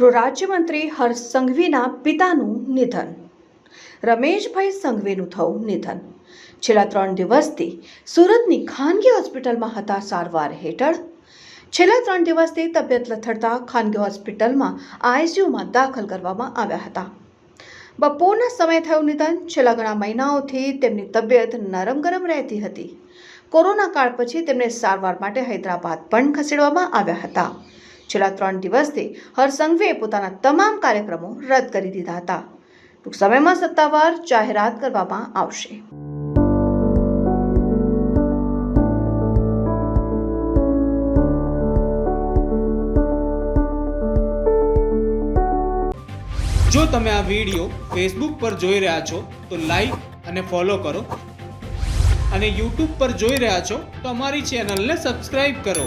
ગૃહ રાજ્યમંત્રી હર્ષ સંઘવીના પિતાનું નિધન. રમેશભાઈ સંઘવીનું થયું નિધન. છેલ્લા ત્રણ દિવસથી સુરતની ખાનગી હોસ્પિટલમાં હતા સારવાર હેઠળ. છેલ્લા ત્રણ દિવસથી તબિયત લથડતા ખાનગી હોસ્પિટલમાં આઈસીયુમાં દાખલ કરવામાં આવ્યા હતા. બપોરના સમયે થયું નિધન. છેલ્લા ઘણા મહિનાઓથી તેમની તબિયત નરમ ગરમ રહેતી હતી. કોરોના કાળ પછી તેમને સારવાર માટે હૈદરાબાદ પણ ખસેડવામાં આવ્યા હતા. છેલ્લા ત્રણ દિવસથી હરસંઘવીએ પોતાના તમામ કાર્યક્રમો રદ કરી દીધા હતા. ટૂંક સમયમાં સત્તાવાર જાહેરાત કરવામાં આવશે. જો તમે આ વીડિયો ફેસબુક પર જોઈ રહ્યા છો, તો લાઈક અને ફોલો કરો. અને યુટ્યુબ પર જોઈ રહ્યા છો, તો અમારી ચેનલને સબસ્ક્રાઈબ કરો.